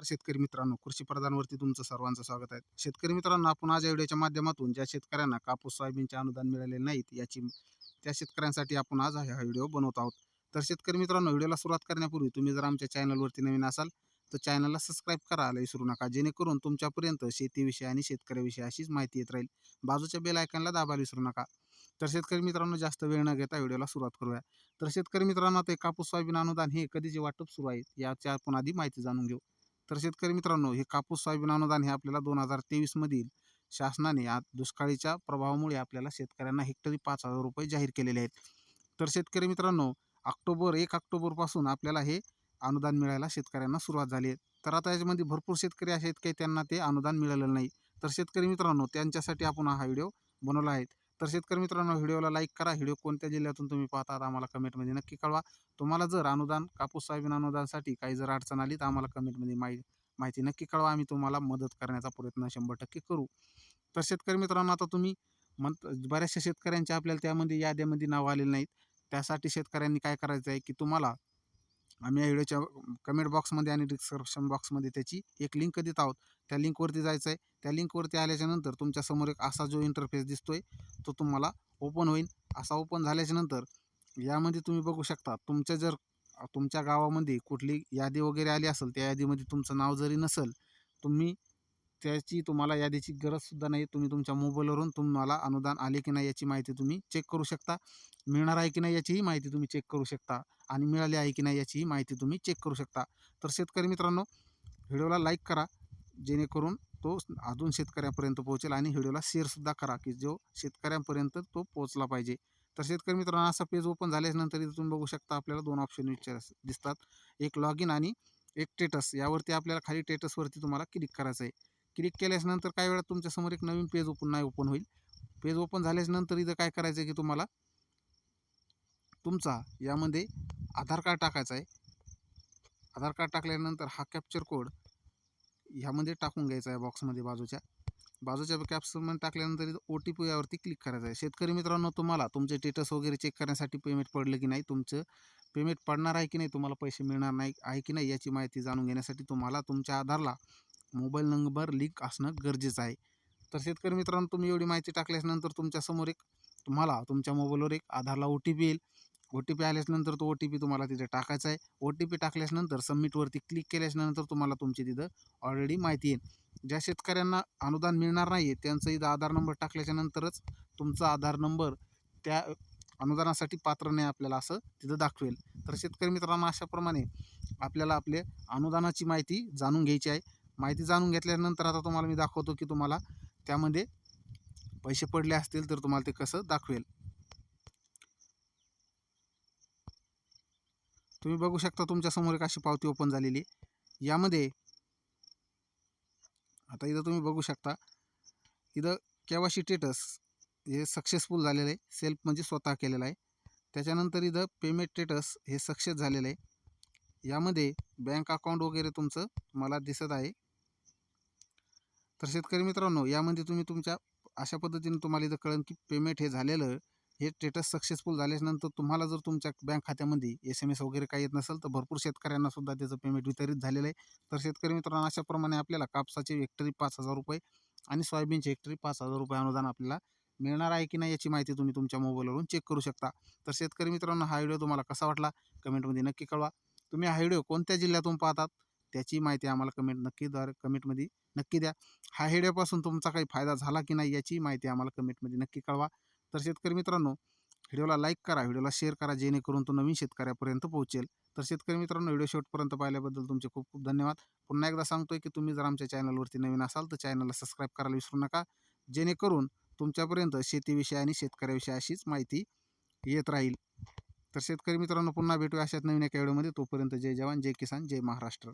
नमस्कार शेतकरी मित्रांनो. कृषी प्रधानवरती तुमचं सर्वांचं स्वागत आहे. शेतकरी मित्रांनो आपण आज या व्हिडिओच्या माध्यमातून ज्या शेतकऱ्यांना कापूस सोयाबीनचे अनुदान मिळाले नाहीत याची त्या शेतकऱ्यांसाठी आपण आज हा व्हिडिओ बनवत आहोत. तर शेतकरी मित्रांनो व्हिडिओला सुरुवात करण्यापूर्वी तुम्ही जर आमच्या चॅनलवरती नवीन असाल तर चॅनलला सबस्क्राईब करायला विसरू नका. जेणेकरून तुमच्यापर्यंत शेतीविषयी आणि शेतकऱ्याविषयी अशीच माहिती येत राहील. बाजूच्या बेल आयकॉनला दाबायला विसरू नका. तर शेतकरी मित्रांनो जास्त वेळ न घेता व्हिडिओला सुरुवात करूया. तर शेतकरी मित्रांनो ते कापूस सोयाबीन अनुदान हे कधीचे वाटप सुरू आहे याची आपण आधी माहिती जाणून घेऊ. तर शेतकरी मित्रांनो हे कापूस सोयाबीन अनुदान हे आपल्याला दोन हजार तेवीसमधील शासनाने आज दुष्काळीच्या प्रभावामुळे आपल्याला शेतकऱ्यांना हेक्टरी पाच हजार रुपये जाहीर केलेले आहेत. तर शेतकरी मित्रांनो ऑक्टोबर एक ऑक्टोबरपासून आपल्याला हे अनुदान मिळायला शेतकऱ्यांना सुरुवात झाली आहे. तर आता याच्यामध्ये भरपूर शेतकरी असे आहेत काही त्यांना ते अनुदान मिळालेलं नाही. तर शेतकरी मित्रांनो त्यांच्यासाठी आपण हा व्हिडिओ बनवला आहे. तर शेतकरी मित्रांनो व्हिडिओला लाईक करा. व्हिडिओ कोणत्या जिल्ह्यातून तुम्ही पाहतात आम्हाला कमेंटमध्ये नक्की कळवा. तुम्हाला जर अनुदान कापूस सोयाबीन अनुदानसाठी काही जर अडचण आली तर आम्हाला कमेंटमध्ये माहिती माहिती नक्की कळवा. आम्ही तुम्हाला मदत करण्याचा प्रयत्न शंभर टक्के करू. तर शेतकरी मित्रांनो आता तुम्ही म्हण बऱ्याचशा शेतकऱ्यांच्या आपल्याला त्यामध्ये याद्यामध्ये नाव आलेले नाहीत. त्यासाठी शेतकऱ्यांनी काय करायचं आहे की तुम्हाला आम्ही या व्हिडिओच्या कमेंट बॉक्समध्ये आणि डिस्क्रिप्शन बॉक्समध्ये त्याची एक लिंक देत आहोत. त्या लिंकवरती जायचं आहे त्या लिंकवरती आल्याच्यानंतर तुमच्यासमोर एक असा जो इंटरफेस दिसतोय तो तुम्हाला ओपन होईल. असा ओपन झाल्याच्यानंतर यामध्ये तुम्ही बघू शकता तुमच्या जर तुमच्या गावामध्ये कुठली यादी वगैरे आली असेल त्या यादीमध्ये तुमचं नाव जरी नसेल तुम्ही त्याची तुम्हाला यादीची गरजसुद्धा नाही. तुम्ही तुमच्या मोबाईलवरून तुम्हाला अनुदान आले की नाही याची माहिती तुम्ही चेक करू शकता. मिळणार आहे की नाही याचीही माहिती तुम्ही चेक करू शकता आणि मिळाली आहे की नाही याचीही माहिती तुम्ही चेक करू शकता. तर शेतकरी मित्रांनो व्हिडिओला लाईक करा जेणेकरून तो अजून शेतकऱ्यापर्यंत पोहोचेल आणि व्हिडिओला शेअरसुद्धा करा की जो शेतकऱ्यांपर्यंत तो पोहोचला पाहिजे. तर शेतकरी मित्रांनो असा पेज ओपन झाल्यानंतर इथे तुम्ही बघू शकता आपल्याला दोन ऑप्शन विचार दिसतात. एक लॉग इन आणि एक टेटस यावरती आपल्याला खाली टेटसवरती तुम्हाला क्लिक करायचं आहे क्लिक केल्याच्यानंतर काही वेळा तुमच्यासमोर एक नवीन पेज ओपन नाही ओपन होईल. पेज ओपन झाल्याच्यानंतर इथं काय करायचं आहे की तुम्हाला तुमचा यामध्ये आधार कार्ड टाकायचा आहे. आधार कार्ड टाकल्यानंतर हा कॅप्चर कोड ह्यामध्ये टाकून घ्यायचा आहे बॉक्समध्ये बाजूच्या. बाजूच्या कॅप्समध्ये टाकल्यानंतर इथं ओ टी पी यावरती क्लिक करायचं आहे. शेतकरी मित्रांनो तुम्हाला तुमचे स्टेटस वगैरे चेक करण्यासाठी पेमेंट पडलं की नाही तुमचं पेमेंट पडणार आहे की नाही तुम्हाला पैसे मिळणार नाही आहे की नाही याची माहिती जाणून घेण्यासाठी तुम्हाला तुमच्या आधारला मोबाईल नंबर लिंक असणं गरजेचं आहे. तर शेतकरी मित्रांनो तुम्ही एवढी माहिती टाकल्यानंतर तुमच्यासमोर एक तुम्हाला तुमच्या मोबाईलवर एक आधारला ओ टी पी येईल. ओ टी पी आल्याच्यानंतर तो ओ टी पी तुम्हाला तिथे टाकायचा आहे. ओ टी पी टाकल्याच्यानंतर सबमिटवरती क्लिक केल्याच्यानंतर तुम्हाला तुमची तिथं ऑलरेडी माहिती येईल. ज्या शेतकऱ्यांना अनुदान मिळणार नाही आहे त्यांचं इथं आधार नंबर टाकल्याच्यानंतरच तुमचा आधार नंबर त्या अनुदानासाठी पात्र नाही आपल्याला असं तिथं दाखवेल. तर शेतकरी मित्रांनो अशाप्रमाणे आपल्याला आपले अनुदानाची माहिती जाणून घ्यायची आहे. माहिती जाणून घेतल्यानंतर आता तुम्हाला मी दाखवतो की तुम्हाला त्यामध्ये पैसे पडले असतील तर तुम्हाला ते कसं दाखवेल. तुम्ही बघू शकता तुमच्यासमोर एक अशी पावती ओपन झालेली यामध्ये आता इथं तुम्ही बघू शकता इथं केवाशी स्टेटस हे सक्सेसफुल झालेलं आहे. सेल्फ म्हणजे स्वतः केलेलं आहे. त्याच्यानंतर इथं पेमेंट स्टेटस हे सक्सेस झालेलं आहे. यामध्ये बँक अकाउंट वगैरे तुमचं मला दिसत आहे. तर शेतकरी मित्रांनो यामध्ये तुम्ही तुमच्या अशा पद्धतीने तुम्हाला इथं कळेल की पेमेंट हे झालेलं हे स्टेटस सक्सेसफुल झाल्यानंतर तुम्हाला जर तुमच्या बँक खात्यामध्ये एस एम एस वगैरे काही येत नसेल तर भरपूर शेतकऱ्यांना सुद्धा त्याचं पेमेंट वितरित झालेलं आहे. तर शेतकरी मित्रांनो अशाप्रमाणे आपल्याला कापसाची हेक्टरी पाच हजार रुपये आणि सोयाबीनची हेक्टरी पाच हजार रुपये अनुदान आपल्याला मिळणार आहे की नाही याची माहिती तुम्ही तुमच्या मोबाईलवरून चेक करू शकता. तर शेतकरी मित्रांनो हा व्हिडिओ तुम्हाला कसा वाटला? कमेंटमध्ये नक्की कळवा. तुम्ही हा व्हिडिओ कोणत्या जिल्ह्यातून पाहतात? त्याची माहिती आम्हाला कमेंट नक्कीद्वारे कमेंटमध्ये नक्की द्या. हा व्हिडिओपासून तुमचा काही फायदा झाला की नाही याची माहिती आम्हाला कमेंटमध्ये नक्की कळवा. तर शेतकरी मित्रांनो व्हिडिओला लाईक करा व्हिडिओला शेअर करा जेणेकरून तो नवीन शेतकऱ्यापर्यंत पोहोचेल. तर शेतकरी मित्रांनो व्हिडिओ शेवटपर्यंत पाहिल्याबद्दल तुमचे खूप खूप धन्यवाद. पुन्हा एकदा सांगतोय की तुम्ही जर आमच्या चॅनलवरती नवीन असाल तर चॅनलला सबस्क्राईब करायला विसरू नका. जेणेकरून तुमच्यापर्यंत शेतीविषयी आणि शेतकऱ्याविषयी अशीच माहिती येत राहील. तर शेतकरी मित्रांनो पुन्हा भेटूया अशाच नवीन एका व्हिडिओमध्ये. तोपर्यंत जय जवान जय किसान जय महाराष्ट्र.